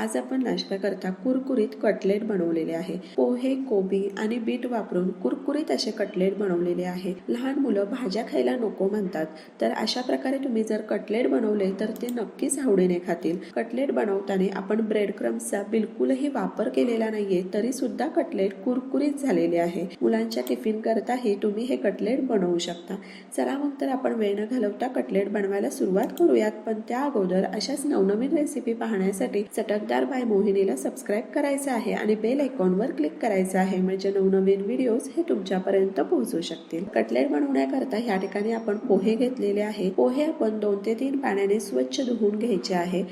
आज आपण नाश्त्याकरता कुरकुरीत कटलेट बनवलेले आहे. पोहे कोबी आणि बीट वापरून कुरकुरीत असे कटलेट बनवलेले आहे. लहान मुलं भाज्या खायला नको म्हणतात तर अशा प्रकारे तुम्ही जर कटलेट बनवले तर ते नक्कीच आवडीने खातील. कटलेट बनवताना आपण ब्रेड क्रम्सचा बिलकुलही वापर केलेला नाहीये तरी सुद्धा कटलेट कुरकुरीत झालेले आहे. मुलांच्या टिफिन करताही तुम्ही हे कटलेट बनवू शकता. चला मग तर आपण वेळ न घालवता कटलेट बनवायला सुरुवात करूयात पण त्या अगोदर अशाच नवनवीन रेसिपी पाहण्यासाठी चटक चटकदार बाय मोहिनीला सबस्क्राईब करायचं आहे आणि बेल आयकॉनवर क्लिक करायचं आहे. म्हणजे नवनवीन व्हिडिओज हे तुमच्यापर्यंत पोहोचू शकतील. कटलेट बनवण्याकरता ह्या ठिकाणी आपण पोहे घेतलेले आहे. पोहे आपण दोन ते तीन पाण्याने स्वच्छ धुवून घ्यायचे आहे.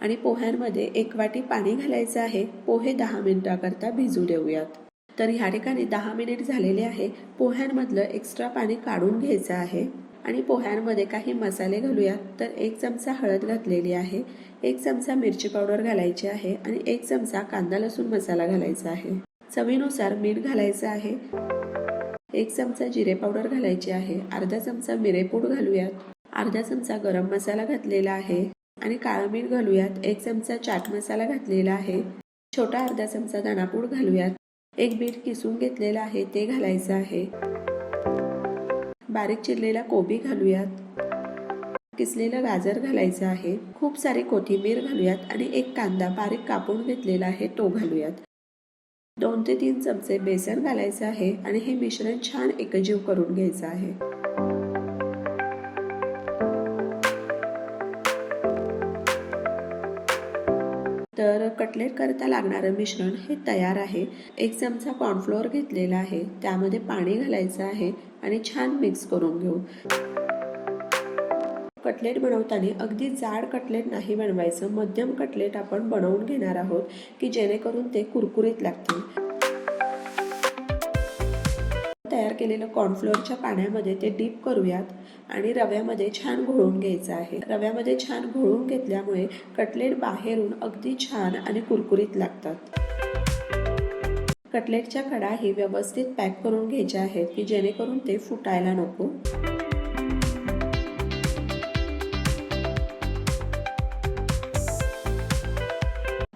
आणि पोह्यांमध्ये एक वाटी पाणी घालायचं आहे. पोहे दहा मिनिटाकरता भिजू देऊयात. तर ह्या ठिकाणी दहा मिनिट झालेले आहे. पोह्यांमधलं एक्स्ट्रा पाणी काढून घ्यायचं आहे. आणि पोह्यांमध्ये काही मसाले घालूयात. तर एक चमचा हळद घातलेली आहे एक चमचा मिरची पावडर घालायची आहे आणि एक चमचा कांदा लसूण मसाला घालायचा आहे. चवीनुसार मीठ घालायचं आहे. एक चमचा जिरे पावडर घालायची आहे. अर्धा चमचा मिरेपूड घालूयात. अर्धा चमचा गरम मसाला घातलेला आहे आणि काळं मीठ घालूयात. एक चमचा चाट मसाला घातलेला आहे. छोटा अर्धा चमचा दाणापूड घालूयात. एक बीट किसून घेतलेला आहे ते घालायचं आहे. बारीक चिरलेला कोबी घालूयात. किसलेलं गाजर घालायचं आहे. खूप सारी कोथिंबीर घालूयात आणि एक कांदा बारीक कापून घेतलेला आहे तो घालूयात. दोन ते तीन चमचे बेसन घालायचं आहे आणि हे मिश्रण छान एकजीव करून घ्यायचं आहे. तर कटलेट करता लागणारं मिश्रण हे तयार आहे. एक चमचा कॉर्नफ्लोअर घेतलेला आहे. त्यामध्ये पाणी घालायचं आहे आणि छान मिक्स करून घेऊ. कटलेट बनवताना अगदी जाड कटलेट नाही बनवायचं. मध्यम कटलेट आपण बनवून घेणार आहोत की जेणेकरून ते कुरकुरीत लागतील. तयार केलेलं कॉर्नफ्लोअरच्या पाण्यामध्ये ते डीप करूयात आणि रव्यामध्ये छान घोळून घ्यायचं आहे. रव्यामध्ये छान घोळून घेतल्यामुळे कटलेट बाहेरून अगदी छान आणि कुरकुरीत लागतात. कटलेटच्या कडा ही व्यवस्थित पॅक करून घ्यायच्या आहेत की जेणेकरून ते फुटायला नको.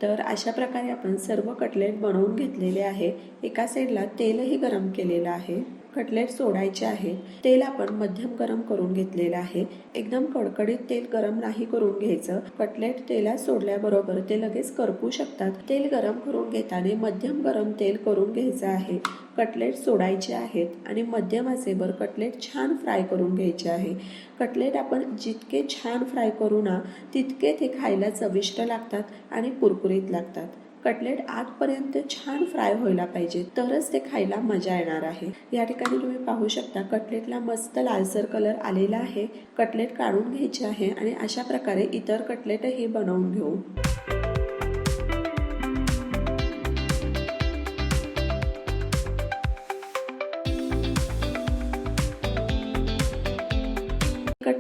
तर अशा प्रकारे आपण सर्व कटलेट बनवून घेतलेले आहे. एका साईडला तेलही गरम केलेलं आहे. कटलेट सोडायचे आहे. तेल आपण मध्यम गरम करून घेतलेलं आहे. एकदम कडकडीत तेल गरम नाही करून घ्यायचं. कटलेट तेलात सोडल्याबरोबर ते लगेच करपू शकतात. तेल गरम करून घेताना मध्यम गरम तेल करून घ्यायचं आहे. कटलेट सोडायचे आहेत आणि मध्यम आचेवर कटलेट छान फ्राय करून घ्यायचे आहे. कटलेट आपण जितके छान फ्राय करू ना तितके ते खायला चविष्ट लागतात आणि कुरकुरीत लागतात. कटलेट आतपर्यंत छान फ्राय व्हायला पाहिजे तरच ते खायला मजा येणार आहे. या ठिकाणी तुम्ही पाहू शकता कटलेटला मस्त लालसर कलर आलेला आहे. कटलेट काढून घ्यायचे आहे आणि अशा प्रकारे इतर कटलेटही बनवून घेऊ.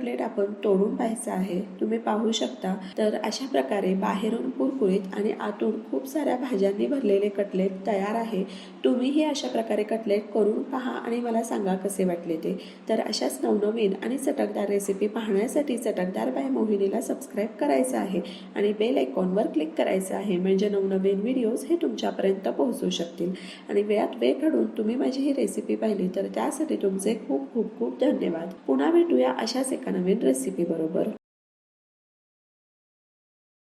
कटलेट आपण तोडून पाहायचं आहे. तुम्ही पाहू शकता. तर अशा प्रकारे बाहेरून कुरकुरीत आणि आतून खूप साऱ्या भाज्यांनी भरलेले कटलेट तयार आहे. तुम्हीही अशा प्रकारे कटलेट करून पहा आणि मला सांगा कसे वाटले ते. तर अशाच नवनवीन आणि चटकदार रेसिपी पाहण्यासाठी चटकदार बाय मोहिनीला सबस्क्राईब करायचं आहे आणि बेल आयकॉनवर क्लिक करायचं आहे. म्हणजे नवनवीन व्हिडिओज हे तुमच्यापर्यंत पोहोचू शकतील. आणि वेळात वेळ काढून तुम्ही माझी ही रेसिपी पाहिली तर त्यासाठी तुमचे खूप खूप खूप धन्यवाद. पुन्हा भेटूया अशाच एका नवीन रेसिपी बरोबर.